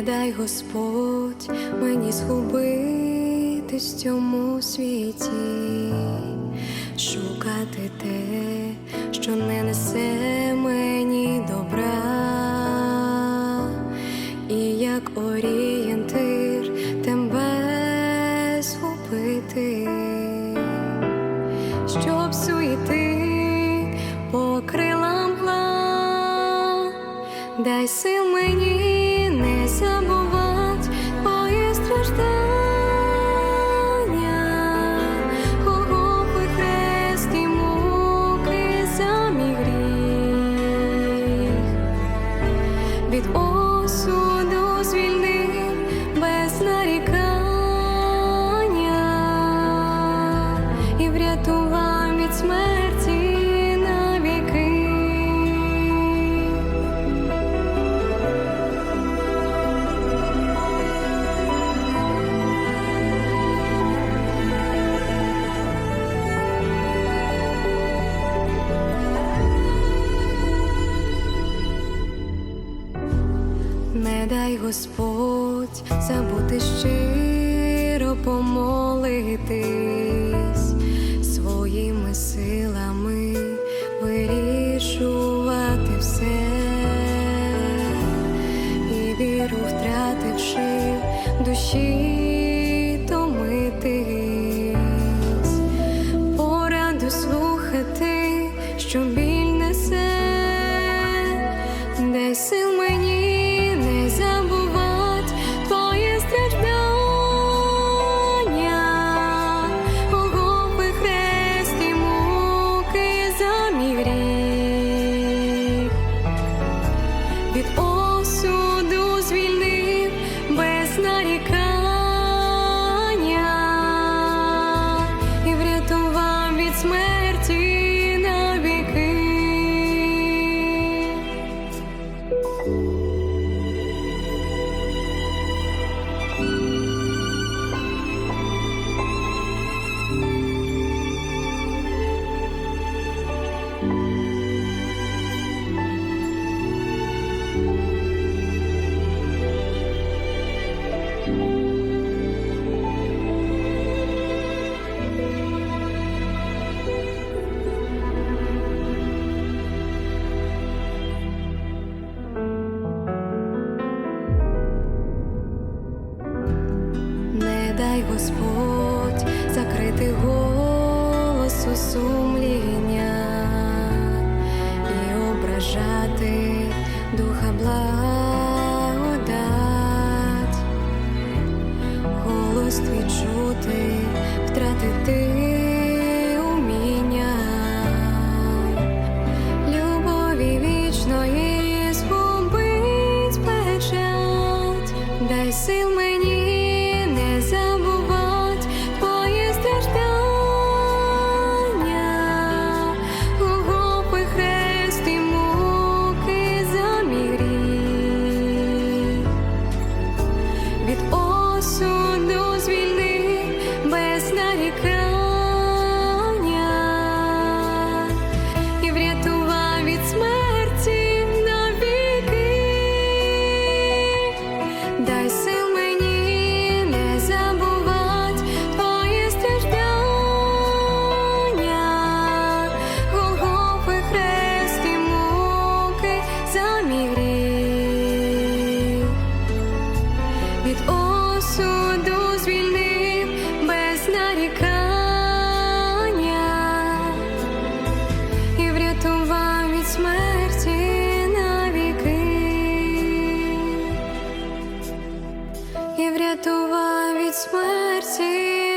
Дай Господь мені згубитись в цьому світі, шукати те, що не несе мені добра, і як орієнтир тебе згубити, щоб суєти по крилам плав, дай сил мені не забувать Дай Господь забути щиро помолитись нарікання і врятував від смерті дай Господь закрити голосу сумління і ображати духа благодать, голос твій чути, втратити уміння, любові вічної згубить печать, дай сил мені без нарікання смерті навіки, і врятував від смерті